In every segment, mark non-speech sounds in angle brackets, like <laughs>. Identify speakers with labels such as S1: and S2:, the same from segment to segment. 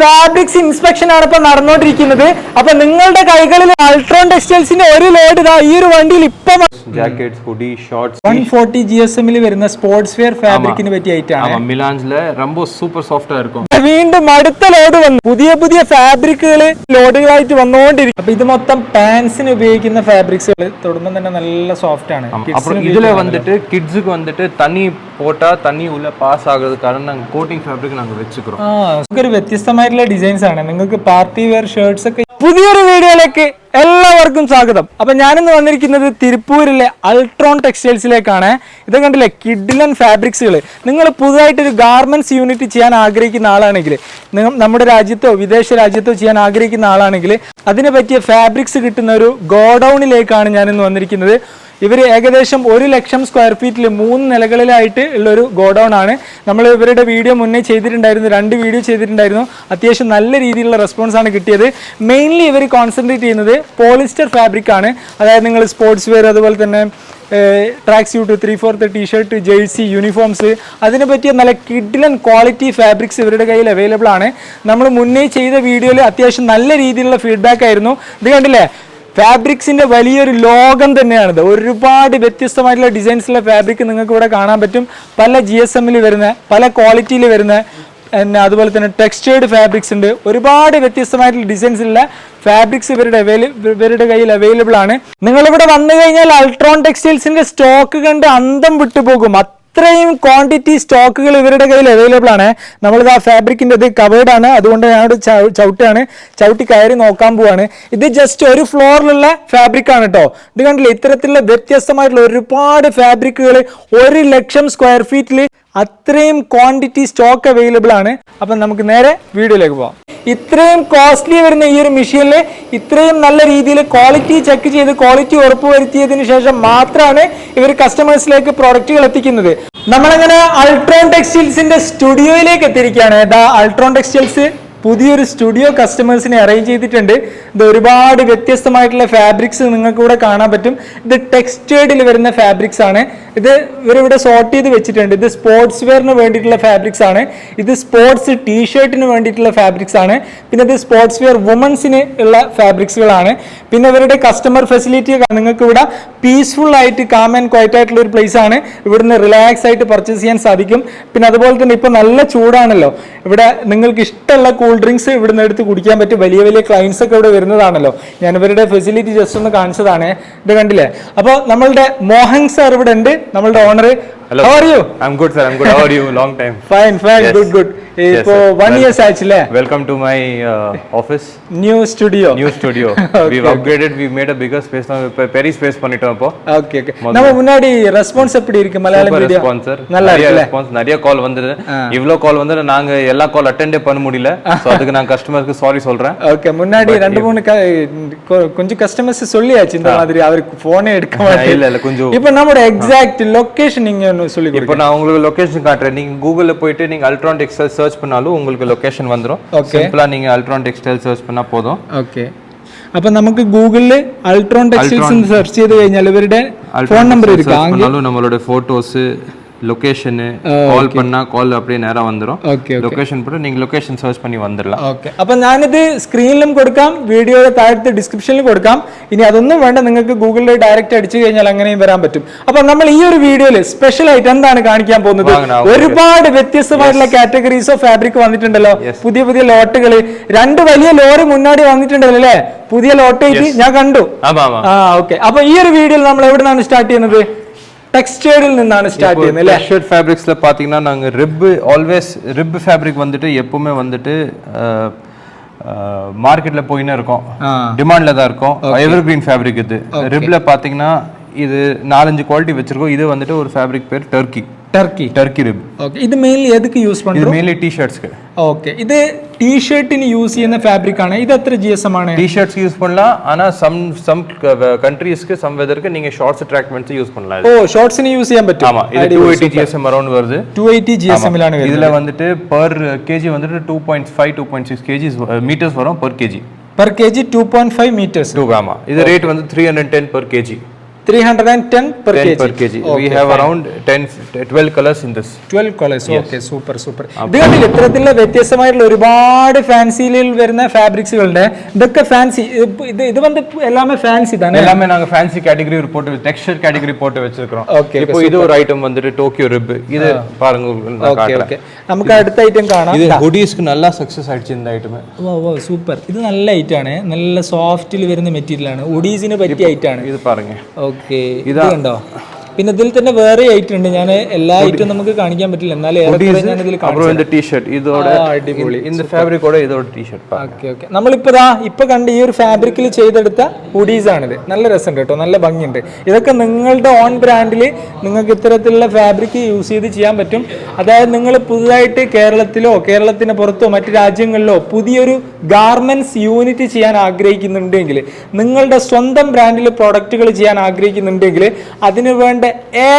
S1: Fabrics inspection ആണ് ഇപ്പൊ നടന്നുകൊണ്ടിരിക്കുന്നത് അപ്പൊ നിങ്ങളുടെ കൈകളിൽ അൾട്രോൺ ടെക്സ്റ്റൈൽസിന്റെ ഒരു ലോഡ് ഇതാ ഈ ഒരു വണ്ടിയിൽ ഇപ്പൊ
S2: jackets hoodie shorts
S1: one forty G S എമ്മിൽ വരുന്ന സ്പോർട്സ് വെയർ ഫാബ്രിക്കിന് പറ്റിയ ഐറ്റാണ്
S2: ஆமா மிலான்ஸ்ல ரொம்ப சூப்பர் சாஃப்டா இருக்கும்
S1: വീണ്ടും അടുത്ത ലോഡ് വന്നു പുതിയ പുതിയ ഫാബ്രിക്കുകൾ ലോഡുകളായിട്ട് വന്നുകൊണ്ടിരിക്കും അപ്പൊ ഇത് മൊത്തം പാൻസിന് ഉപയോഗിക്കുന്ന ഫാബ്രിക്സുകൾ തൊടുമ്പോൾ തന്നെ നല്ല സോഫ്റ്റ് ആണ്
S2: ஆமா.
S1: Kids
S2: அப்புறம்
S1: ന്
S2: இதுல வந்துட்டு கிட்ஸுக்கு வந்துட்டு தண்ணி போட்டா தண்ணி உள்ள பாஸ் ஆகுறதுக்காக நாங்க கோட்டிங் ஃபேப்ரிக் நாங்க வச்சுக்கிறோம்
S1: ആ ഒരു വ്യത്യസ്തമായിട്ടുള്ള ഡിസൈൻസ് ആണ്. നിങ്ങൾക്ക് പാർട്ടി വെയർ ഷർട്ട്സ് ഒക്കെ പുതിയൊരു വീഡിയോയിലേക്ക് എല്ലാവർക്കും സ്വാഗതം. അപ്പൊ ഞാനിന്ന് വന്നിരിക്കുന്നത് തിരുപ്പൂരിലെ അൾട്രോൺ ടെക്സ്റ്റൈൽസിലേക്കാണ് ഇത് കണ്ടില്ലേ? കിഡിലൻ ഫാബ്രിക്സുകൾ നിങ്ങൾ പുതുതായിട്ടൊരു ഗാർമെന്റ്സ് യൂണിറ്റ് ചെയ്യാൻ ആഗ്രഹിക്കുന്ന ആളാണെങ്കിൽ നമ്മുടെ രാജ്യത്തോ വിദേശ രാജ്യത്തോ ചെയ്യാൻ ആഗ്രഹിക്കുന്ന ആളാണെങ്കിൽ അതിനെ പറ്റിയ ഫാബ്രിക്സ് കിട്ടുന്ന ഒരു ഗോഡൌണിലേക്കാണ് ഞാനിന്ന് വന്നിരിക്കുന്നത്. ഇവർ ഏകദേശം ഒരു ലക്ഷം സ്ക്വയർ ഫീറ്റിൽ മൂന്ന് നിലകളിലായിട്ട് ഉള്ളൊരു ഗോഡൗൺ ആണ്. നമ്മൾ ഇവരുടെ വീഡിയോ മുന്നേ ചെയ്തിട്ടുണ്ടായിരുന്നു രണ്ട് വീഡിയോ ചെയ്തിട്ടുണ്ടായിരുന്നു. അത്യാവശ്യം നല്ല രീതിയിലുള്ള റെസ്പോൺസ് ആണ് കിട്ടിയത്. മെയിൻലി ഇവർ കോൺസെൻട്രേറ്റ് ചെയ്യുന്നത് പോളിസ്റ്റർ ഫാബ്രിക് ആണ്. അതായത് നിങ്ങൾ സ്പോർട്സ് വെയർ അതുപോലെ തന്നെ track suit three fourth T shirt jersey uniforms അതിനെ പറ്റിയ നല്ല കിഡിലൻ ക്വാളിറ്റി ഫാബ്രിക്സ് ഇവരുടെ കയ്യിൽ അവൈലബിൾ ആണ്. നമ്മൾ മുന്നേ ചെയ്ത വീഡിയോയിൽ അത്യാവശ്യം നല്ല രീതിയിലുള്ള ഫീഡ്ബാക്ക് ആയിരുന്നു. ഇത് കണ്ടില്ലേ? ഫാബ്രിക്സിന്റെ വലിയൊരു ലോകം തന്നെയാണിത്. ഒരുപാട് വ്യത്യസ്തമായിട്ടുള്ള ഡിസൈൻസിലെ ഫാബ്രിക് നിങ്ങൾക്ക് ഇവിടെ കാണാൻ പറ്റും. പല ജി എസ് എമ്മിൽ വരുന്ന പല ക്വാളിറ്റിയിൽ വരുന്ന പിന്നെ അതുപോലെ തന്നെ ടെക്സ്റ്റേർഡ് ഫാബ്രിക്സ് ഉണ്ട്. ഒരുപാട് വ്യത്യസ്തമായിട്ടുള്ള ഡിസൈൻസിലുള്ള ഫാബ്രിക്സ് ഇവരുടെ ഇവരുടെ കയ്യിൽ അവൈലബിൾ ആണ്. നിങ്ങളിവിടെ വന്നു കഴിഞ്ഞാൽ അൾട്രോൺ ടെക്സ്റ്റൈൽസിന്റെ സ്റ്റോക്ക് കണ്ട് അന്തം വിട്ടുപോകും. അത്രയും ക്വാണ്ടിറ്റി സ്റ്റോക്കുകൾ ഇവരുടെ കയ്യിൽ അവൈലബിൾ ആണ്. നമ്മളിത് ആ ഫാബ്രിക്കിന്റെ ഇത് കവേർഡ് ആണ്. അതുകൊണ്ട് ഞാനോട് ചവിട്ടാണ് ചവിട്ടി കയറി നോക്കാൻ പോവാണ്. ഇത് ജസ്റ്റ് ഒരു ഫ്ലോറിലുള്ള ഫാബ്രിക് ആണ് കേട്ടോ ഇത് കണ്ടില്ലേ? ഇത്തരത്തിലുള്ള വ്യത്യസ്തമായിട്ടുള്ള ഒരുപാട് ഫാബ്രിക്കുകൾ ഒരു ലക്ഷം സ്ക്വയർ ഫീറ്റിൽ അത്രയും ക്വാണ്ടിറ്റി സ്റ്റോക്ക് അവൈലബിൾ ആണ്. അപ്പം നമുക്ക് നേരെ വീഡിയോയിലേക്ക് പോകാം ഇത്രയും കോസ്റ്റ്ലി വരുന്ന ഈ ഒരു മെഷീനിൽ ഇത്രയും നല്ല രീതിയിൽ ക്വാളിറ്റി ചെക്ക് ചെയ്ത് ക്വാളിറ്റി ഉറപ്പുവരുത്തിയതിനു ശേഷം മാത്രമാണ് ഇവർ കസ്റ്റമേഴ്സിലേക്ക് പ്രോഡക്റ്റുകൾ എത്തിക്കുന്നത്. നമ്മളങ്ങനെ അൾട്രോൺ ടെക്സ്റ്റൈൽസിന്റെ സ്റ്റുഡിയോയിലേക്ക് എത്തിയിരിക്കുകയാണ്. ദ അൾട്രോൺ ടെക്സ്റ്റൈൽസ് പുതിയൊരു സ്റ്റുഡിയോ കസ്റ്റമേഴ്സിനെ അറേഞ്ച് ചെയ്തിട്ടുണ്ട്. ഇത് ഒരുപാട് വ്യത്യസ്തമായിട്ടുള്ള ഫാബ്രിക്സ് നിങ്ങൾക്ക് ഇവിടെ കാണാൻ പറ്റും. ഇത് ടെക്സ്റ്റേഡിൽ വരുന്ന ഫാബ്രിക്സ് ആണ്. ഇത് ഇവരിവിടെ സോർട്ട് ചെയ്ത് വെച്ചിട്ടുണ്ട്. ഇത് സ്പോർട്സ് വെയറിന് വേണ്ടിയിട്ടുള്ള ഫാബ്രിക്സ് ആണ്. ഇത് സ്പോർട്സ് ടീഷർട്ടിന് വേണ്ടിയിട്ടുള്ള ഫാബ്രിക്സ് ആണ്. പിന്നെ ഇത് സ്പോർട്സ് വെയർ വുമൻസിന് ഉള്ള ഫാബ്രിക്സുകളാണ് പിന്നെ ഇവരുടെ കസ്റ്റമർ ഫെസിലിറ്റി നിങ്ങൾക്ക് ഇവിടെ പീസ്ഫുൾ ആയിട്ട് കാം ആൻഡ് ക്വയറ്റ് ആയിട്ടുള്ള ഒരു പ്ലേസ് ആണ്. ഇവിടുന്ന് റിലാക്സ് ആയിട്ട് പർച്ചേസ് ചെയ്യാൻ സാധിക്കും. പിന്നെ അതുപോലെ തന്നെ ഇപ്പോൾ നല്ല ചൂടാണല്ലോ. ഇവിടെ നിങ്ങൾക്ക് ഇഷ്ടമുള്ള കൂൾ ഡ്രിങ്ക്സ് ഇവിടുന്ന് എടുത്ത് കുടിക്കാൻ പറ്റും വലിയ വലിയ ക്ലയൻസ് ഒക്കെ ഇവിടെ വരുന്നതാണല്ലോ. ഞാൻ ഇവരുടെ ഫെസിലിറ്റി ജസ്റ്റ് ഒന്ന് കാണിച്ചതാണ്. ഇത് കണ്ടില്ലേ? അപ്പോൾ നമ്മളുടെ മോഹൻ സാർ ഇവിടെ ഉണ്ട്. നമ്മളുടെ owner
S2: hello
S1: how you
S2: I good sir I good how you long time
S1: fine fine good good இப்போ
S2: 1
S1: இயர்ஸ் ஆச்சுல
S2: welcome to my office new studio
S1: new
S2: studio
S1: we
S2: upgraded we made a bigger space இப்போ பெரிய space பண்ணிட்டோம் இப்போ.
S1: Okay okay நம்ம முன்னாடி response எப்படி இருக்கு?
S2: மலையாள
S1: மீடியா
S2: ரெஸ்பான்ஸ்
S1: நல்லா இருக்கு
S2: ரெஸ்பான்ஸ் நிறைய கால் வந்தது. இவ்ளோ கால் வந்து நாங்க எல்லா கால் அட்டெண்டே பண்ண முடியல. சோ அதுக்கு நான் கஸ்டமருக்கு சாரி சொல்றேன்.
S1: ஓகே முன்னாடி ரெண்டு மூணு கொஞ்சம் கஸ்டமர்ஸ் சொல்லியாச்சு இந்த மாதிரி. அவருக்கு போனே எடுக்க <laughs> மாட்டேன்.
S2: இல்ல இல்ல கொஞ்சம்
S1: இப்போ நம்மளோட எக்ஸாக்ட் லொகேஷன் நீங்க ஒன்னு சொல்லி கொடுங்க
S2: இப்போ நான் உங்களுக்கு லொகேஷன் காட்டுறேன் நீங்க கூகுள்ல போயிட்டு நீங்க அல்ட்ரான் டெக்ஸ்டைல் சர்ச் பண்ணாலும் உங்களுக்கு லொகேஷன் வந்துரும்
S1: Okay.
S2: சிம்பிளா நீங்க அல்ட்ரான் டெக்ஸ்டைல் சர்ச் பண்ணா போதும்
S1: ഓക്കെ അപ്പൊ നമുക്ക് ഗൂഗിളിൽ അൾട്രോൺ ടെക്സ്റ്റൈൽസ് സെർച്ച് ചെയ്ത് കഴിഞ്ഞാൽ ഇവരുടെ ഫോൺ
S2: Altron
S1: നമ്പർ
S2: Textiles
S1: ഇരിക്കും
S2: search பண்ணாலும் நம்மளோட போட்டோஸ் லொகேஷன் கால் பண்ணா கால் அப்படியே நேரா வந்துரும்
S1: ഓക്കെ
S2: லொகேஷன் போட்டு நீங்க லொகேஷன் சர்ச் பண்ணி வந்துடலாம்
S1: ഓക്കെ അപ്പൊ ഞാനിത് സ്ക്രീനിലും കൊടുക്കാം വീഡിയോയുടെ താഴത്തെ ഡിസ്ക്രിപ്ഷനിൽ കൊടുക്കാം ഇനി അതൊന്നും വേണ്ട നിങ്ങൾക്ക് ഗൂഗിളിൽ ഡയറക്റ്റ് അടിച്ചു കഴിഞ്ഞാൽ അങ്ങനെയും വരാൻ പറ്റും അപ്പൊ നമ്മൾ ഈ ഒരു വീഡിയോയിൽ സ്പെഷ്യൽ ആയിട്ട് എന്താണ് കാണിക്കാൻ പോകുന്നത്
S2: വാങ്ങണം, okay.
S1: ഒരുപാട് വ്യത്യസ്തമായിട്ടുള്ള കാറ്റഗറീസ് ഓഫ് ഫാബ്രിക് വന്നിട്ടുണ്ടല്ലോ പുതിയ പുതിയ ലോട്ടുകൾ രണ്ട് വലിയ ലോറി മുന്നാടി വന്നിട്ടുണ്ടല്ലോ അല്ലേ പുതിയ ലോട്ട് ആയിട്ട് ഞാൻ കണ്ടു
S2: ஆமா ஆமா
S1: ആ ഓക്കെ അപ്പൊ ഈ ഒരു വീഡിയോയിൽ നമ്മൾ എവിടെ നിന്നാണ് സ്റ്റാർട്ട് ചെയ്യുന്നത് ടെക്സ്റ്റൈഡിൽ നിന്നാണ് സ്റ്റാർട്ട് ചെയ്യുന്നത് അല്ലേ
S2: ஷர்ட் ஃபேப்ரிக்ஸ்ல பாத்தீங்கன்னா நாங்க ரிப் ஆல்வேஸ் ரிப் ஃபேப்ரிக் வந்துட்டு எப்பவுமே வந்துட்டு மார்க்கெட்ல போயினே இருக்கோம்
S1: ஆ.
S2: டிமாண்ட்ல தான் இருக்கும் எவர் கிரீன் ஃபேப்ரிக் இது ரிப்ல பாத்தீங்கன்னா இது நாலஞ்சு குவாலிட்டி வச்சிருக்கோம் இது வந்துட்டு ஒரு ஃபேப்ரிக் பேர் Turkey
S1: Turkey
S2: Turkey rib
S1: okay ഇത് മെയിൻലി ഏതൊക്കെ യൂസ്
S2: ഇത് പണ്ടു? mainly
S1: ஓகே இது ടീഷർട്ടിന് യൂസ് ചെയ്യുന്ന ഫാബ്രിക് ആണ്. இது എത്ര ஜிஎஸ்எம் ஆன എം ആണ്?
S2: டிஷர்ட்ஸ் யூஸ் பண்ணலாம் ஆனா சம் சம் கண்ட்ரீஸ்க்கு சம் வெதருக்கு நீங்க ஷார்ட்ஸ் ட்ராக்மெண்ட்ஸ் யூஸ் பண்ணலாம்
S1: ஓ
S2: இது.
S1: ഷോർട്സിന് யூസ് ചെയ്യാൻ പറ്റും.
S2: இது டூ எயிட்டி ஜிஎஸ்எம் அரௌண்ட் வருது
S1: டூ எயிட்டி ஜிஎஸ்எம் எஸ் எம்ലാണ്
S2: இதுல வந்துட்டு பர் கேஜி வந்துட்டு two point five two point six KGs meters வரும் per
S1: KG per KG two two five meters
S2: two ஆமா இது ரேட் வந்து three hundred ten per KG
S1: Three hundred and ten per K
S2: 10 per kg. We have around 10, 12 colors in this.
S1: Twelve colours okay super super ഇത് കണ്ടില്ല ഇത്തരത്തിലുള്ള വ്യത്യസ്തമായിട്ടുള്ള ഒരുപാട് ഫാൻസിയിൽ വരുന്ന ഫാബ്രിക്സുകളുടെ ഇതൊക്കെ ഫാൻസി ഇത് ഇത് വന്ന് எல்லாமே ഫാൻസി தானே
S2: எல்லாமே நாங்க ஃபேன்சி கேட்டகரி ஒரு போட்டு டெக்ஸ்சர் கேட்டகரி போட்டு வச்சிருக்கோம்
S1: Okay,
S2: இப்போ இது ஒரு ஐட்டம் வந்துட்டு டோக்கியோ ரிப் இது பாருங்க உங்களுக்கு நான்
S1: ഓക്കെ
S2: காட்டுறேன்.
S1: ഓക്കെ നമുക്ക് അടുത്ത ഐറ്റം കാണാം
S2: இது ஹுடிஸ்க்கு நல்லா சக்சஸ் ஆயிடுச்சு இந்த ஐட்டம்
S1: ഓ ഓ സൂപ്പർ ഇത് നല്ല ഐറ്റം ആണ് നല്ല സോഫ്റ്റിൽ വരുന്ന മെറ്റീരിയൽ ആണ് ഉഡീസിന് പറ്റിയ ഐറ്റം ആണ്
S2: இது பாருங்க
S1: ഓക്കെ ഇത് കണ്ടോ പിന്നെ ഇതിൽ തന്നെ വേറെ ഐറ്റം ഉണ്ട്. ഞാൻ എല്ലാ ഐറ്റം നമുക്ക് കാണിക്കാൻ പറ്റില്ല. എന്നാലും ടീഷർട്ട് ടീഷർട്ട് നമ്മളിപ്പോ ഇതാ ഇപ്പൊ കണ്ട് ഈ ഒരു ഫാബ്രിക്കിൽ ചെയ്തെടുത്ത ഹുഡീസ് ആണിത്. നല്ല രസമുണ്ട് കേട്ടോ. നല്ല ഭംഗിയുണ്ട്. ഇതൊക്കെ നിങ്ങളുടെ ഓൺ ബ്രാൻഡിൽ നിങ്ങൾക്ക് ഇത്തരത്തിലുള്ള ഫാബ്രിക് യൂസ് ചെയ്ത് ചെയ്യാൻ പറ്റും. അതായത് നിങ്ങൾ പുതുതായിട്ട് കേരളത്തിലോ കേരളത്തിന് പുറത്തോ മറ്റു രാജ്യങ്ങളിലോ പുതിയൊരു ഗാർമെന്റ്സ് യൂണിറ്റ് ചെയ്യാൻ ആഗ്രഹിക്കുന്നുണ്ടെങ്കിൽ നിങ്ങളുടെ സ്വന്തം ബ്രാൻഡിൽ പ്രോഡക്റ്റുകൾ ചെയ്യാൻ ആഗ്രഹിക്കുന്നുണ്ടെങ്കിൽ അതിനു വേണ്ട ഇവിടുത്തെ A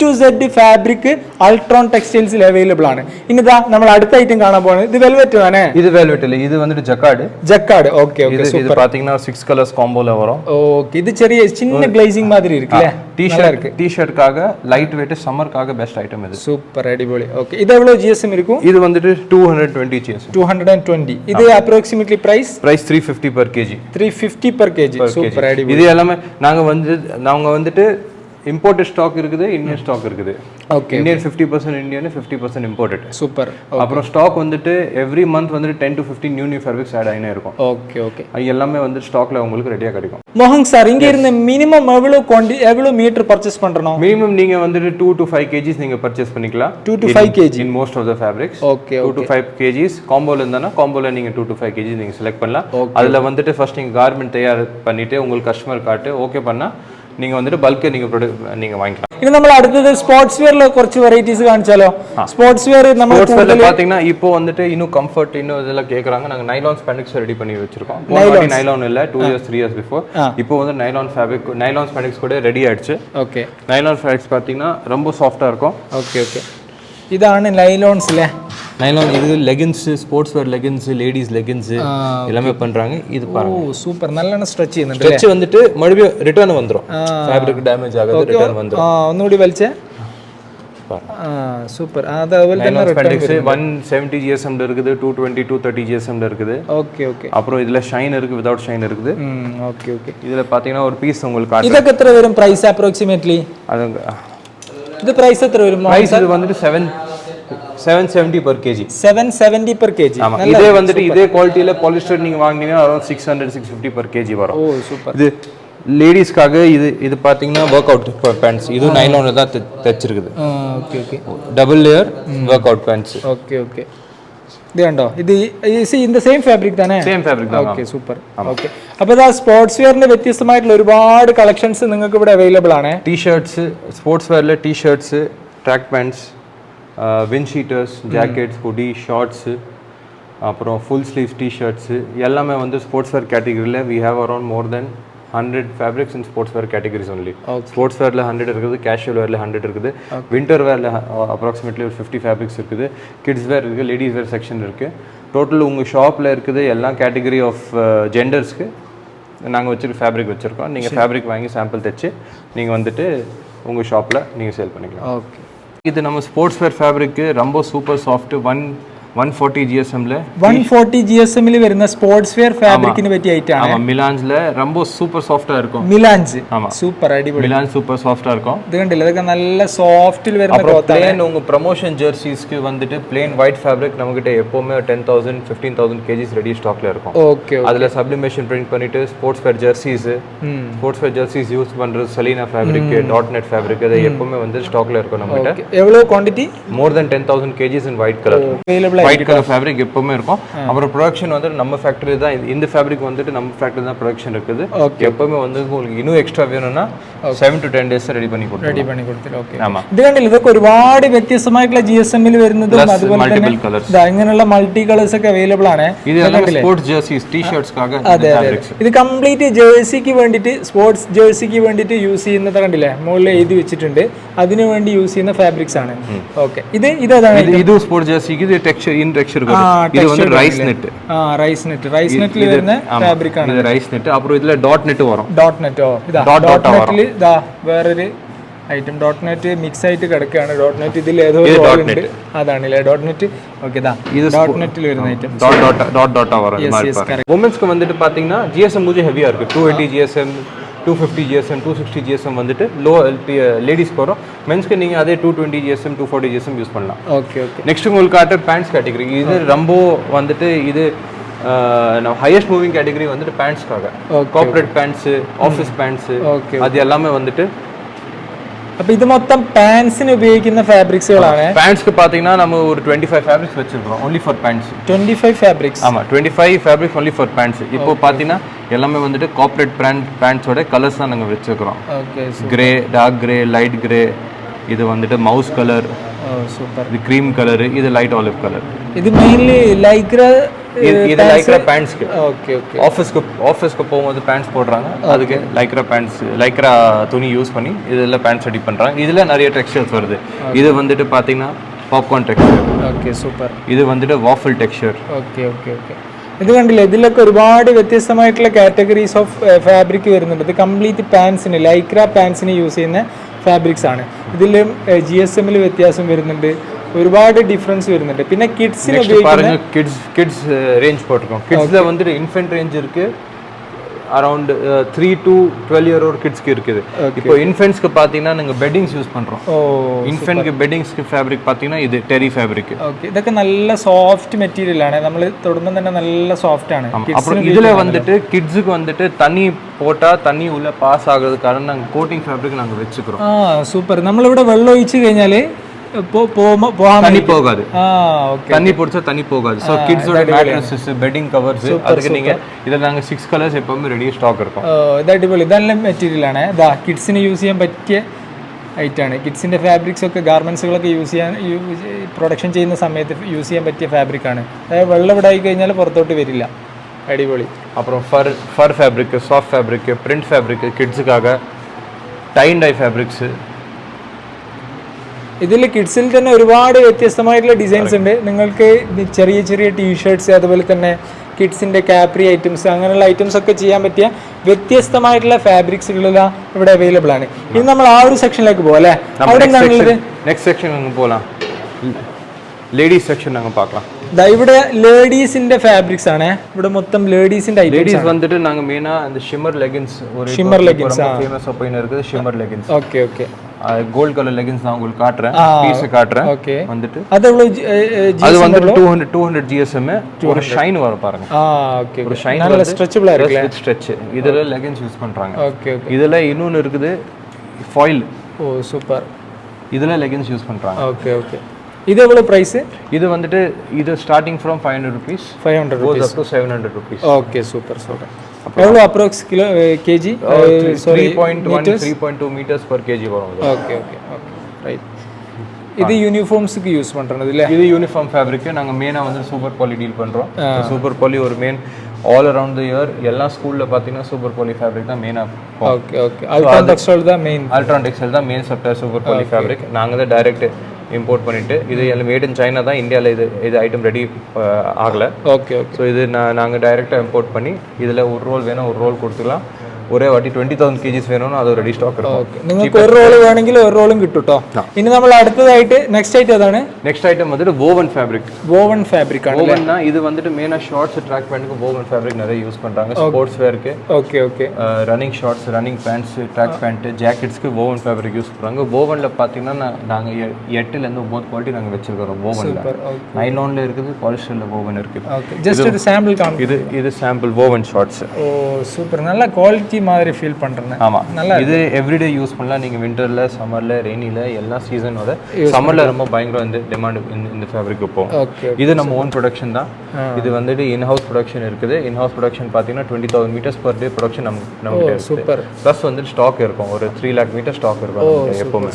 S1: to Z fabric Ultron ടെക്സ്റ്റൈൽസിൽ available ആണ്. நம்ம அடுத்த ஐட்டம் അടുത്ത ഐറ്റം കാണാൻ പോകുന്നത് ഇത് വെൽവെറ്റ്
S2: ആണ്? ഇത് വെൽവെറ്റ് അല്ലേ? ഇത് വന്നിട്ട്
S1: jacquard jacquard okay
S2: okay super பாத்தீங்கன்னா 6 கலர்ஸ் காம்போல வரும்
S1: ஓகே இது சரி சின்ன கிளைசிங் மாதிரி இருக்குல
S2: டீ-ஷர்ட் டீ-ஷர்ட்காக லைட் வெயிட் சம்மர்க்காக பெஸ்ட் ஐட்டம் இது
S1: சூப்பர் அடிபொலி ஓகே இது எவ்வளவு ஜிஎஸ்எம் இருக்கும்
S2: இது வந்துட்டு two hundred twenty GS
S1: two 220 GSM 220 இது
S2: approximately price price 350 per
S1: kg. 350 per kg. Super அடிபொலி
S2: இது எல்லாமே நாங்கள் வந்து நாங்க வந்துட்டு இம்போர்ட்டட் ஸ்டாக் இருக்குது இந்தியன் ஸ்டாக் இருக்குது.
S1: Okay
S2: Indian fifty percent Indian fifty percent imported
S1: super
S2: அப்புறம் ஸ்டாக் வந்துட்டு எவ்ரி மந்த் வந்துட்டு ten to fifteen new new fabrics add ஆகினே இருக்கும்.
S1: ஓகே ஓகே
S2: அது எல்லாமே வந்து ஸ்டாக்ல உங்களுக்கு ரெடியா கிடைக்கும்.
S1: மோகன் சார் இங்க இருந்த மினிமம் எவ்வளவு குவாண்டி எவ்வளவு மீட்டர் பர்ச்சேஸ் பண்றோம்
S2: மினிமம் நீங்க வந்துட்டு டூ டு ஃபைவ் கேஜிஸ் நீங்க பர்ச்சேஸ் பண்ணிக்கலாம்.
S1: Two to five KG
S2: in most of the fabrics
S1: okay
S2: two to five KGs காம்போல இருந்தானா காம்போல நீங்க டூ டு ஃபைவ் கேஜி நீங்க செலக்ட் பண்ணலாம். அதுல வந்துட்டு ஃபர்ஸ்ட் நீங்க கார்மெண்ட் தயார் பண்ணிட்டு உங்களுக்கு கஸ்டமர் காட்டு ஓகே பண்ணா நீங்க வந்துட்டு பல்கே நீங்க ப்ரொடக்ட் நீங்க வாங்கிக்கலாம்
S1: ഇനി നമ്മൾ അടുത്തത് സ്പോർട്സ് വെയറിൽ കുറച്ച് വെറൈറ്റീസ് കാണിച്ചാലോ സ്പോർട്സ് വെയർ നമ്മൾ
S2: ஸ்போர்ட்ஸ் வேர்ல பாத்தீங்கன்னா இப்போ வந்துட்டு இன்னும் கம்ஃபர்ட் இன்னும் இதெல்லாம் கேக்குறாங்க நாங்க நைலான் ஸ்பாண்டிக்ஸ் ரெடி பண்ணி வச்சிருக்கோம் போன நைலான் இல்ல two years three years before இப்போ வந்து நைலான் ஃபேப்ரிக் நைலான் ஸ்பாண்டிக்ஸ் கூட ரெடி ஆயிடுச்சு
S1: ഓക്കെ
S2: நைலான் ஃபேப்ரிக்ஸ் பாத்தீங்கன்னா ரொம்ப சாஃப்டா இருக்கும்
S1: ഓക്കെ ഓക്കെ ഇതാണ് ലൈലോൺസ് അല്ലേ
S2: நைலான் இது leggings sports wear leggings ladies leggings எல்லாமே பண்றாங்க இது
S1: ഓ
S2: பாருங்க
S1: സൂപ്പർ നല്ലോണം സ്ട്രെച്ച് ചെയ്യുന്നുണ്ട്
S2: ஸ்ட்ரெச் வந்துட்டு மறுபடியும் ரிட்டர்ன் வந்துரும் ஃபேப்ரிக் டேமேஜ் ஆகாது ரிட்டர்ன் வந்துரும்
S1: ആ ഒന്നുകൂടി വലിച്ചേ ആ സൂപ്പർ അത് അതുപോലെ തന്നെ
S2: நைலான் ஸ்பாண்டிக்ஸ் ஒன் செவன்டி ஜிஎஸ்எம்ல இருக்குது டூ டுவெண்ட்டி டூ தேர்ட்டி ஜிஎஸ்எம்ல இருக்குது
S1: ഓക്കെ ഓക്കെ
S2: அப்புறம் இதுல ஷைன் இருக்கு விதவுட் ஷைன் இருக்குது
S1: ഓക്കെ ഓക്കെ
S2: இதுல பாத்தீங்கன்னா ஒரு பீஸ் உங்களுக்கு காட்டு
S1: ഇതൊക്കെ എത്ര വരും പ്രൈസ് അപ്രോക്സിമേറ്റ്ലി
S2: அது
S1: ഇത് പ്രൈസ് എത്ര വരും
S2: பிரைஸ் இது வந்துட்டு seven seven seventy per KG
S1: seven seventy per K G
S2: ஆமா இதே வந்துட்டு இதே குவாலிட்டியில பாலிஸ்டர் நீங்க வாங்குனீங்கன்னா around six hundred six fifty per KG வரும்
S1: ഓ സൂപ്പർ
S2: இது லேடிஸ்க்காக இது இது பாத்தீங்கன்னா ஒர்க் அவுட் பேண்ட்ஸ் இது நைலான் தான் தை- தைச்சிருக்குது
S1: okay
S2: okay double layer workout pants
S1: okay okay ഇത് കണ്ടോ ഇത് ഇൻ ദ സെയിം ഫാബ്രിക് തന്നെ
S2: சேம் ஃபேப்ரிக் தான்
S1: ഓക്കെ സൂപ്പർ ഓക്കെ അപ്പോൾ ഇതാ സ്പോർട്സ് വെയറിന്റെ വ്യത്യസ്തമായിട്ടുള്ള ഒരുപാട് കളക്ഷൻസ് നിങ്ങൾക്ക് ഇവിടെ അവൈലബിൾ ആണ്
S2: டிஷர்ட்ஸு ஸ்போர்ட்ஸ் வேரில் T-shirts track pants win விண்ட்ஷீட்டர்ஸ் jackets hoodie shorts அப்புறம் ஃபுல் ஸ்லீவ்ஸ் டிஷர்ட்ஸு எல்லாமே வந்து ஸ்போர்ட்ஸ் வேர் கேட்டகரியில் we have around more than hundred fabrics in sports wear categories only sports வேரில் ஹண்ட்ரட் இருக்குது கேஷுவல் வேரில் ஹண்ட்ரட் இருக்குது. வின்டர் வேரில் அப்ராக்சிமேட்லி ஒரு ஃபிஃப்டி ஃபேப்ரிக்ஸ் இருக்குது. கிட்ஸ் வேர் இருக்குது லேடிஸ் வேர் செக்ஷன் இருக்குது டோட்டல் உங்கள் ஷாப்பில் இருக்குது எல்லாம் கேட்டகரி ஆஃப் ஜெண்டர்ஸ்க்கு நாங்கள் வச்சுருக்க ஃபேப்ரிக் வச்சுருக்கோம். நீங்கள் ஃபேப்ரிக் வாங்கி சாம்பிள் தைச்சு நீங்கள் வந்துட்டு உங்கள் ஷாப்பில் நீங்கள் சேல் பண்ணிக்கலாம்.
S1: ஓகே
S2: இது நம்ம ஸ்போர்ட்ஸ் வேர் ஃபேப்ரிக்கு ரொம்ப super soft one one forty G S എമ്മില്
S1: one forty G S എമ്മിൽ വരുന്ന സ്പോർട്സ് വെയർ
S2: உங்க ப்ரமோஷன் ஜெர்சிஸ்க்கு வந்துட்டு பிளேன் ஒயிட் ஃபேப்ரிக் நம்மகிட்ட எப்போவுமே ten thousand fifteen thousand KGs ready ஸ்டாக்ல இருக்கும்
S1: ஓகே
S2: அதில் சப்ளிமேஷன் பிரிண்ட் பண்ணிட்டு sports wear jerseys sports wear jerseys use பண்ணுறது சலீனா ஃபேப்ரிக் நெட் ஃபேப்ரிக் அது வந்து ஸ்டாக்ல இருக்கும் நம்மகிட்ட
S1: எவ்வளோ quantity
S2: more ten thousand KGs in available white colour fabric எப்பவுமே இருக்கும் அப்புறம் ப்ரொடக்ஷன் வந்து நம்ம ஃபேக்டரி தான் இது- இந்த ஃபேப்ரிக் வந்துட்டு நம்ம ஃபேக்டரி தான் ப்ரொடக்ஷன் இருக்குது எப்பவுமே வந்து உங்களுக்கு இன்னும் எக்ஸ்ட்ரா வேணும்னா seven to ten days ready பண்ணி கொடுத்துருவோம்
S1: റെഡി പണി കൊടുത്തില്ല ഓക്കെ
S2: ஆமா
S1: ഇത് കണ്ടില്ല ഇതൊക്കെ ഒരുപാട് വ്യത്യസ്തമായിട്ടുള്ള ജി എസ് എമ്മിൽ വരുന്നതും
S2: Plus
S1: അതുപോലെ തന്നെ
S2: multiple colours.
S1: ഇതാ ഇങ്ങനെയുള്ള മൾട്ടി കളേഴ്സ് ഒക്കെ അവൈലബിൾ ആണ്
S2: இது எல்லாமே ஸ்போர்ட்ஸ் ஜெர்சிஸ் டிஷர்ட்ஸ்க்காக இந்த ஃபேப்ரிக்ஸ்
S1: ഇത് കംപ്ലീറ്റ് ജേഴ്സിക്ക് വേണ്ടിയിട്ട് സ്പോർട്സ് ജേഴ്സിക്ക് വേണ്ടിയിട്ട് യൂസ് ചെയ്യുന്നത് കണ്ടില്ലേ മുകളിൽ എഴുതി വെച്ചിട്ടുണ്ട് അതിനു വേണ്ടി യൂസ് ചെയ്യുന്ന ഫാബ്രിക്സ് ആണ് ഓക്കെ ഇത് ഇതേതാണ്
S2: இது இது ஸ்போர்ட்ஸ் ஜெர்சிக்கு இது டெக்ஸ்டர் டெக்ஸ்சர் இன் டெக்ஸ்சர்
S1: ആ,
S2: இது வந்து
S1: textured
S2: ரைஸ்
S1: ആണല്ലേ?
S2: நெட்
S1: ആ റൈസ് നെറ്റ് റൈസ് നെറ്റിൽ വരുന്ന ഫാബ്രിക് ആണ്
S2: இது ரைஸ் நெட் அப்புறம் இதுல டாட் நெட் வரும்
S1: ഡോട്ട് നെറ്റോ ഇതാ
S2: Dot
S1: ഡോട്ട്
S2: dot ആ
S1: നെറ്റിൽ ഇതാ വേറൊരു ഐറ്റം ഡോട്ട് നെറ്റ് മിക്സ് ആയിട്ട് കിടക്കുകയാണ് ഡോട്ട് നെറ്റ് ഇതിൽ ഏതോ
S2: ഇത്
S1: ഒരു
S2: dot
S1: role ഉണ്ട് അതാണല്ലേ ഡോട്ട് നെറ്റ് ஓகே இதா
S2: இது
S1: ഡോട്ട് നെറ്റിൽ വരുന്ന item
S2: dot dot dot tata வரும் இந்த
S1: Yes,
S2: மாதிரி
S1: yes,
S2: பாருங்க உமன்ஸ்க்கு வந்துட்டு பாத்தீங்கன்னா ஜிஎஸ்எம் கொஞ்சம் ஹெவியா இருக்கு two eighty GSM two fifty GSM two sixty GSM வந்துட்டு லோ லேடிஸ்க்கு வரும் மென்ஸ்க்கு நீங்க அதே two twenty GSM two forty GSM use பண்ணலாம்.
S1: ஓகே ஓகே
S2: நெக்ஸ்ட் உங்களுக்கு காட்டுற பேண்ட்ஸ் கேட்டகரி இது ரொம்ப வந்துட்டு இது நம்ம ஹையஸ்ட் மூவிங் கேட்டகரி வந்துட்டு பேண்ட்ஸ்க்காக corporate pants office pants
S1: Okay.
S2: அது எல்லாமே வந்துட்டு
S1: അപ്പൊ ഇത് മൊത്തം പാൻസിന് ഉപയോഗിക്കുന്ന ഫാബ്രിക്സുകളാണ്
S2: பேண்ட்ஸ்க்கு பார்த்தீங்கன்னா நம்ம ஒரு டுவெண்ட்டி ஃபைவ் ஃபேப்ரிக்ஸ் வச்சிருக்கோம் only for pants
S1: twenty five fabrics
S2: ஆமாம் twenty five fabrics only for pants இப்போ பார்த்தீங்கன்னா எல்லாமே வந்துட்டு கார்ப்பரேட் பிராண்ட் பேண்ட்ஸோட கலர்ஸ் தான் நாங்கள் வச்சுருக்கிறோம்
S1: okay
S2: grey dark grey light grey இது வந்துட்டு மவுஸ் கலர்
S1: സൂപ്പർ
S2: இது க்ரீம் கலர் இது லைட் ஆலிவ் கலர்
S1: ഇത് മെയിൻലി ലൈക്ര
S2: இது இது லைக்ரா பேண்ட்ஸ்க்கு
S1: ഓക്കെ ஓகே
S2: ஆஃபீஸ்க்கு ஆஃபீஸ்க்கு போகும்போது பேண்ட்ஸ் போடுறாங்க அதுக்கு லைக்ரா பேண்ட்ஸ் லைக்ரா துணி யூஸ் பண்ணி இதில் பேண்ட்ஸ் ரெடி பண்ணுறாங்க இதில் நிறைய டெக்ஸ்டர்ஸ் வருது இது வந்துட்டு பார்த்தீங்கன்னா பாப்கார்ன் டெக்ஸ்டர்
S1: ഓക്കെ സൂപ്പർ
S2: இது வந்துட்டு waffle texture
S1: okay okay okay ഇത് കണ്ടില്ലേ ഇതിലൊക്കെ ഒരുപാട് വ്യത്യസ്തമായിട്ടുള്ള കാറ്റഗറീസ് ഓഫ് ഫാബ്രിക് വരുന്നുണ്ട് ഇത് കംപ്ലീറ്റ് പാൻസിന് ലൈക്ര പാൻസിന് യൂസ് ചെയ്യുന്ന ഫാബ്രിക്സ് ആണ് ഇതിൽ ജി എസ് എമ്മിൽ വ്യത്യാസം വരുന്നുണ്ട് ഒരുപാട് ഡിഫറൻസ് വരുന്നുണ്ട് പിന്നെ കിഡ്സിന്
S2: நெக்ஸ்ட் பாருங்க கிட்ஸ் கிட்ஸ் ரேஞ்ச் போட்டிருக்கோம் கிட்ஸில் வந்துட்டு இன்ஃபென்ட் ரேஞ்ச் இருக்கு around three to twelve year ஒரு கிட்ஸ்க்கு இருக்குது இப்போ இன்ஃபென்ட்ஸ்க்கு பார்த்தீங்கன்னா நாங்கள் பெட்டிங்ஸ் யூஸ் பண்ணுறோம்
S1: ഓ
S2: இன்ஃபென்ட்க்கு பெட்டிங்ஸ்க்கு ஃபேப்ரிக் பார்த்தீங்கன்னா இது டெரி ஃபேப்ரிக்
S1: ഓക്കെ ഇതൊക്കെ നല്ല സോഫ്റ്റ് മെറ്റീരിയൽ ആണ് നമ്മൾ തൊടുമ്പോൾ തന്നെ നല്ല സോഫ്റ്റ് ആണ്
S2: அப்புறம் இதில் வந்துட்டு கிட்ஸுக்கு வந்துட்டு தண்ணி போட்டால் தண்ணி உள்ள பாஸ் ஆகுறதுக்காக நாங்கள் கோட்டிங் ஃபேப்ரிக் நாங்கள் வச்சுக்கிறோம்
S1: ആ സൂപ്പർ നമ്മളിവിടെ വെള്ളം ഒഴിച്ച് കഴിഞ്ഞാൽ പോകാൻ
S2: தண்ணி போகாது
S1: ആ ഓക്കെ
S2: தண்ணி பிடிச்சா தண்ணி போகாது ஸோ கிட்ஸோட மேட்ரஸஸ் பெட்டிங் கவர்ஸ் அதுக்கு நீங்கள் இதில் நாங்கள் சிக்ஸ் கலர்ஸ் எப்பவுமே ரெடியாக ஸ்டாக் இருக்கும்
S1: ഓ, ഇത് അടിപൊളി ഇത് നല്ല മെറ്റീരിയൽ ആണ് ഇതാ കിഡ്സിന് യൂസ് ചെയ്യാൻ പറ്റിയ ഐറ്റാണ് കിഡ്സിൻ്റെ ഫാബ്രിക്സ് ഒക്കെ ഗാർമെൻസുകളൊക്കെ യൂസ് ചെയ്യാൻ പ്രൊഡക്ഷൻ ചെയ്യുന്ന സമയത്ത് യൂസ് ചെയ്യാൻ പറ്റിയ ഫാബ്രിക് ആണ് അതായത് വെള്ളം ഇവിടെ ആയി കഴിഞ്ഞാൽ പുറത്തോട്ട് വരില്ല അടിപൊളി
S2: அப்புறம் fur fur fabric soft fabric print fabric கிட்ஸுக்காக time tie fabrics
S1: ഇതിൽ കിഡ്സിൽ തന്നെ ഒരുപാട് വ്യത്യസ്തമായിട്ടുള്ള ഡിസൈൻസ് ഉണ്ട്. നിങ്ങൾക്ക് ചെറിയ ചെറിയ ടീഷർട്സ് അതുപോലെ തന്നെ കിഡ്സിന്റെ കാപ്രി ഐറ്റംസ് അങ്ങനെയുള്ള ഐറ്റംസ് ഒക്കെ ചെയ്യാൻ പറ്റിയ വ്യത്യസ്തമായിട്ടുള്ള ഫാബ്രിക്സുകളെല്ലാം ഇവിടെ അവൈലബിൾ ആണ്. ഇനി നമ്മൾ ആ ഒരു സെക്ഷനിലേക്ക് പോകാം നെക്സ്റ്റ് ഇവിടെ ലേഡീസിന്റെ ഫാബ്രിക്സ് ആണ്. ഇവിടെ മൊത്തം ലേഡീസിന്റെ ഐറ്റംസ്
S2: ലേഡീസ് വന്നിട്ട് நாங்க மெயினா ഷിമ്മർ ஷிம்மர் லெகின்ஸ் ஒரு கோல்ட் கலர் லெகின்ஸ் நான் உங்களுக்கு காட்டுறேன். பீஸ் காட்டுறேன்.
S1: ஓகே
S2: வந்துட்டு
S1: அது எவ்வளவு
S2: அது வந்துட்டு two hundred two hundred GSM ஒரு ஷைன் வரும் பாருங்க.
S1: ஆ ஓகே
S2: ஒரு ஷைன்
S1: நல்ல ஸ்ட்ரெச்சபிளா இருக்குல்ல?
S2: வித் ஸ்ட்ரெச் இதில் லெகின்ஸ் யூஸ் பண்ணுறாங்க
S1: ஓகே ஓகே
S2: இதில் இன்னொன்று இருக்குது ஃபாயில்
S1: ஓ சூப்பர்
S2: இதில் லெகின்ஸ் யூஸ் பண்ணுறாங்க
S1: ஓகே ஓகே இது எவ்வளவு பிரைஸ்
S2: இது வந்துட்டு இது starting from five hundred
S1: rupees five
S2: hundred up to seven hundred rupees
S1: okay super super எவ்வளோ approx kilo
S2: KG
S1: three
S2: point one three point two meters per KG வரும்.
S1: Okay okay okay right இது யூனிஃபார்ம்ஸுக்கு use பண்ணுறது இல்லை?
S2: இது uniform fabric நாங்கள் மெயினாக வந்து சூப்பர் பாலி டீல் பண்ணுறோம் சூப்பர் பாலி ஒரு main all around the year எல்லா ஸ்கூலில் பார்த்தீங்கன்னா சூப்பர் பாலி ஃபேப்ரிக் தான் மெயினாக
S1: ஓகே ஓகே அல்ட்ரான் டெக்ஸ்டைல் தான் மெயின்
S2: அல்ட்ரான் டெக்ஸ்டைல் தான் main supply super poly fabric நாங்கள் தான் டைரக்ட் இம்போர்ட் பண்ணிட்டு இது எல்லாம் மேட் இன் சைனா தான் இந்தியாவில் இது இது ஐட்டம் ரெடி ஆகலை.
S1: ஓகே ஓகே
S2: ஸோ இது நான் நாங்கள் டைரெக்டாக இம்போர்ட் பண்ணி இதில் ஒரு ரோல் வேணும் ஒரு ரோல் கொடுத்துக்கலாம். ஒரே வாட்டி டுவெண்ட்டி தௌசண்ட் கேஜிஸ் வேணும்னு அது ரெடி ஸ்டாக் இருக்கும்
S1: ഓക്കെ നിങ്ങൾക്ക് ഒരു റോള് വേണമെങ്കിൽ ഒരു റോളും കിട്ടും കേട്ടോ ഇനി നമ്മൾ അടുത്തതായിട്ട് നെക്സ്റ്റ് ആയിട്ട് അതാണ്
S2: நெக்ஸ்ட் ஐட்டம் வந்துட்டு ஓவன் ஃபேப்ரிக்
S1: വോവൺ ഫാബ്രിക് ആണ്
S2: ஓவன்னா இது வந்துட்டு மெயினாக ஷார்ட்ஸ் ட்ராக் பேண்ட்டுக்கு ஓவன் ஃபேப்ரிக் நிறைய யூஸ் பண்ணுறாங்க ஸ்போர்ட்ஸ் வேருக்கு
S1: okay okay
S2: running shorts running pants track pant ஜாக்கெட்ஸ்க்கு woven fabric use பண்ணுறாங்க ஓவனில் பார்த்தீங்கன்னா நாங்கள் எட்டுலேருந்து ஒம்பது குவாலிட்டி நாங்கள் வச்சிருக்கிறோம் ஓவனில் நைலானில் இருக்குது பாலிஸ்டரில் ஓவன் இருக்குது
S1: ഓക്കെ ജസ്റ്റ് ഒരു സാമ്പിൾ കാണും
S2: இது இது sample woven shorts
S1: oh super நல்ல குவாலிட்டி மாதிரி ஃபீல் பண்ணுறேன்
S2: ஆமாம் இது எவ்ரிடே யூஸ் பண்ணலாம். நீங்கள் விண்டரில் சம்மரில் ரெய்னியில் எல்லா சீசனோட சம்மரில் ரொம்ப பயங்கரம் இந்த டிமாண்ட் இந்த ஃபேப்ரிக்
S1: ஓகே
S2: இது நம்ம ஓன் ப்ரொடக்ஷன் தான். இது வந்துட்டு இன்ஹவுஸ் ப்ரொடக்ஷன் இருக்குது. இன்ஹவுஸ் ப்ரொடக்ஷன் பார்த்தீங்கன்னா twenty thousand metres per day production நம்ம நம்ம
S1: சூப்பர்
S2: ப்ளஸ் வந்துட்டு ஸ்டாக் இருக்கும். ஒரு த்ரீ லேக் மீட்டர் ஸ்டாக் இருக்கும் எப்போவுமே.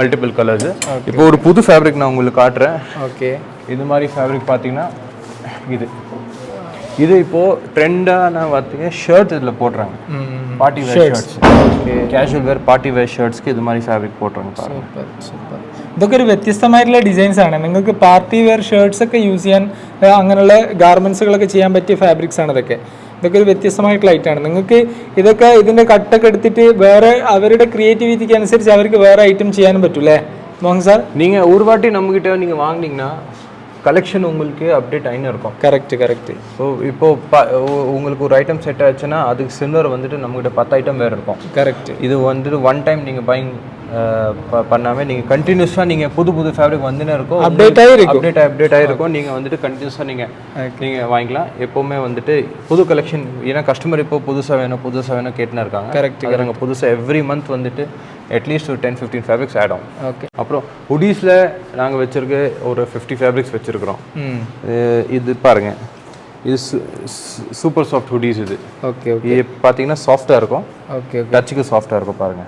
S2: மல்டிபிள் கலர்ஸ் இப்போ ஒரு புது ஃபேப்ரிக் நான் உங்களுக்கு காட்டுறேன்.
S1: ஓகே
S2: இது மாதிரி ஃபேப்ரிக் பார்த்தீங்கன்னா இது. இது இப்போது ட்ரெண்டான வார்த்தைங்க ஷர்ட்ஸ் இதில் போடுறாங்க party wear shirts casual wear party wear ഷർട്ട്സ്కి ഇത് മാതിരി ഫാബ്രിക് പോട്ടാണ്
S1: സൂപ്പർ സൂപ്പർ ഇതൊക്കെ ഒരു വ്യത്യസ്തമായിട്ടുള്ള ഡിസൈൻസ് ആണ് നിങ്ങൾക്ക് പാർട്ടി വെയർ ഷർട്ട്സ് ഒക്കെ യൂസ് ചെയ്യാൻ അങ്ങനെയുള്ള ഗാർമെന്റ്സുകളൊക്കെ ചെയ്യാൻ പറ്റിയ ഫാബ്രിക്സ് ആണ് ഇതൊക്കെ ഇതൊക്കെ ഒരു വ്യത്യസ്തമായിട്ടുള്ള ആണ് നിങ്ങൾക്ക് ഇതൊക്കെ ഇതിന്റെ കട്ടൊക്കെ എടുത്തിട്ട് വേറെ അവരുടെ ക്രിയേറ്റിവിറ്റിക്ക് അനുസരിച്ച് അവർക്ക് വേറെ ഐറ്റം ചെയ്യാനും പറ്റൂലേ മോഹൻ സാർ
S2: നിങ്ങൾ ഒരു വാട്ടി നമ്മക്കിട്ട് നിങ്ങൾ വാങ്ങിനീங்கன்னா கலெக்ஷன் உங்களுக்கு அப்டேட் ஆகினு இருக்கும்.
S1: கரெக்ட் கரெக்ட்
S2: ஸோ இப்போ உங்களுக்கு ஒரு ஐட்டம் செட் ஆச்சுன்னா அதுக்கு சில்வர் வந்துட்டு நம்மகிட்ட பத்து ஐட்டம் வேறு இருக்கும்.
S1: கரெக்ட்
S2: இது வந்துட்டு ஒன் டைம் நீங்கள் பையிங் ப பண்ணாமல் நீங்கள் கண்டினியூஸாக நீங்கள் புது புது ஃபேப்ரிக் வந்துனே இருக்கும்.
S1: அப்டேட் ஆகிருக்கும்
S2: அப்டேட் அப்டேட் ஆகிருக்கும் நீங்கள் வந்துட்டு கண்டினியூஸாக நீங்கள் நீங்கள் வாங்கிக்கலாம். எப்போவுமே வந்துட்டு புது கலெக்ஷன் ஏன்னா கஸ்டமர் இப்போ புதுசாக வேணும் புதுசாக வேணும் கேட்டுன்னு இருக்காங்க. கரெக்ட் நாங்கள் புதுசாக எவ்ரி மந்த் வந்துட்டு அட்லீஸ்ட் ஒரு டென் ஃபிஃப்டின் ஃபேப்ரிக்ஸ் ஆட் ஆகும்.
S1: ஓகே
S2: அப்புறம் உடீஸில் நாங்கள் வச்சுருக்க ஒரு ஃபிஃப்டி ஃபேப்ரிக்ஸ் வச்சுருக்குறோம். இது பாருங்கள் இது சூப்பர் சாஃப்ட் ஹுடீஸ் இது
S1: ഓക്കെ
S2: இது பார்த்தீங்கன்னா சாஃப்டாக இருக்கும்
S1: ഓക്കെ
S2: டச்சுக்கு சாஃப்டாக இருக்கும் பாருங்க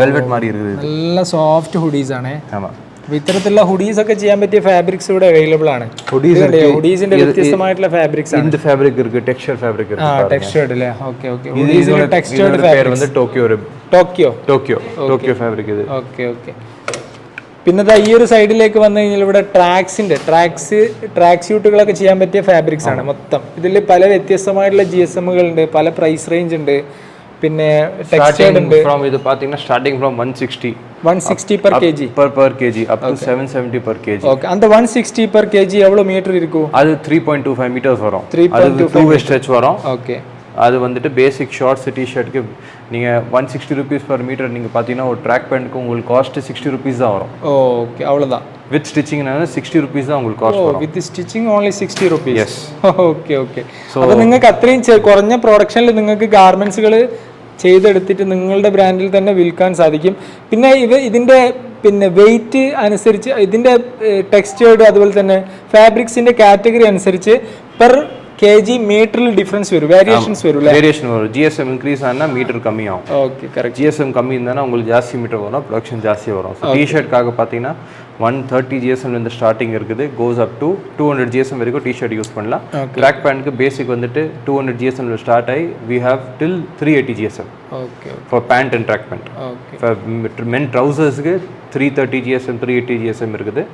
S2: வெல்வெட் மாதிரி இருக்குது இது
S1: നല്ല സോഫ്റ്റ് ഹുഡീസ് ആണ്
S2: ஆமாம்
S1: അപ്പൊ ഇത്തരത്തിലുള്ള ഹുഡീസ് ഒക്കെ ചെയ്യാൻ പറ്റിയ ഫാബ്രിക്സ് ഇവിടെ അവൈലബിൾ ആണ്
S2: Hoodies
S1: ഹുഡീസിന്റെ വ്യത്യസ്തമായിട്ടുള്ള ഫാബ്രിക്സ് ആണ്
S2: இந்த ஃபேப்ரிக் இருக்கு டெக்ஸ்சர் ஃபேப்ரிக்
S1: ആ
S2: இருக்கு
S1: ടെക്സ്റ്റേർഡ് അല്ലേ ഓക്കെ ഓക്കെ
S2: இது
S1: ഹുഡീസിന്റെ
S2: இதோட
S1: ടെക്സ്റ്റേർഡ്
S2: இதோட பேர் வந்து Tokyo
S1: Tokyo
S2: Tokyo Tokyo fabric இது
S1: ഓക്കെ ഓക്കെ പിന്നെ ഈ ഒരു സൈഡിലേക്ക് വന്നു കഴിഞ്ഞാൽ ഇവിടെ ട്രാക്സിന്റെ ട്രാക്സ് ട്രാക്ക് സ്യൂട്ടുകളൊക്കെ ചെയ്യാൻ പറ്റിയ ഫാബ്രിക്സ് ആണ് മൊത്തം. ഇതിൽ പല വ്യത്യസ്തമായിട്ടുള്ള ജി എസ് എമ്മുകളുണ്ട് പല പ്രൈസ് റേഞ്ച് ഉണ്ട്. പിന്നെ ടെക്സ്റ്റൈൽ ഉണ്ട്.
S2: ഫ്രോം ഇത് பாத்தீங்கன்னா starting from
S1: 160 160 per kg. per per kg
S2: 770 per kg. 160 per kg
S1: 3.25
S2: நீங்கள் one sixty rupees per metre நீங்கள் பார்த்தீங்கன்னா ஒரு ட்ராக் பேண்ட்டுக்கு உங்களுக்கு காஸ்ட்டு சிக்ஸ்டி ருபீஸ் தான் வரும்
S1: ஓகே அவ்வளோதான்
S2: வித் ஸ்டிச்சிங்னா சிக்ஸ்டி ருபீஸ் தான் உங்களுக்கு காஸ்ட் வரும்
S1: with stitching only sixty rupees
S2: Yes.
S1: Okay okay അപ്പൊ നിങ്ങൾക്ക് അത്രയും ചെ- കുറഞ്ഞ പ്രൊഡക്ഷനിൽ നിങ്ങൾക്ക് ഗാർമെന്റ്സുകൾ ചെയ്തെടുത്തിട്ട് നിങ്ങളുടെ ബ്രാൻഡിൽ തന്നെ വിൽക്കാൻ സാധിക്കും പിന്നെ ഇത് ഇതിന്റെ പിന്നെ വെയിറ്റ് അനുസരിച്ച് ഇതിന്റെ ടെക്സ്റ്റേർഡ് അതുപോലെ തന്നെ ഫാബ്രിക്സിന്റെ കാറ്റഗറി അനുസരിച്ച് പെർ കെ ജി മീറ്ററിൽ ഡിഫറൻസ് വരും വേരിയേഷൻസ് വരും അല്ലേ
S2: வேரியேஷன் வரும் ஜிஎஸ்எம் இன்க்ரீஸ் ஆனால் மீட்டர் கம்மியாகும்
S1: ഓക്കെ കറക്റ്റ്
S2: ஜிஎஸ்எம் கம்மி இருந்தால் உங்களுக்கு ஜாஸ்தி மீட்டர் வரும் ப்ரொடக்ஷன் ஜாஸ்தி வரும் ஸோ டிஷர்ட்காக பார்த்தீங்கன்னா ஒன் தேர்ட்டி ஜிஎஸ்எம்லேருந்து ஸ்டார்டிங் இருக்குது goes up to two hundred GSM வரைக்கும் டிஷர்ட் யூஸ் பண்ணலாம் ட்ராக் பேண்ட்க்கு பேசிக் வந்துட்டு டூ ஹண்ட்ரட் ஜிஎஸ்எம்ல ஸ்டார்ட் ஆகி we have till three eighty GSM
S1: okay
S2: for pant and track pant
S1: okay
S2: men ட்ரௌசர்ஸ்க்கு three thirty GSM three eighty GSM இருக்குது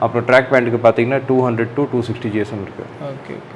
S2: அப்புறம் track பேண்ட்டுக்கு பார்த்தீங்கன்னா two hundred to two sixty GSM இருக்குது
S1: okay okay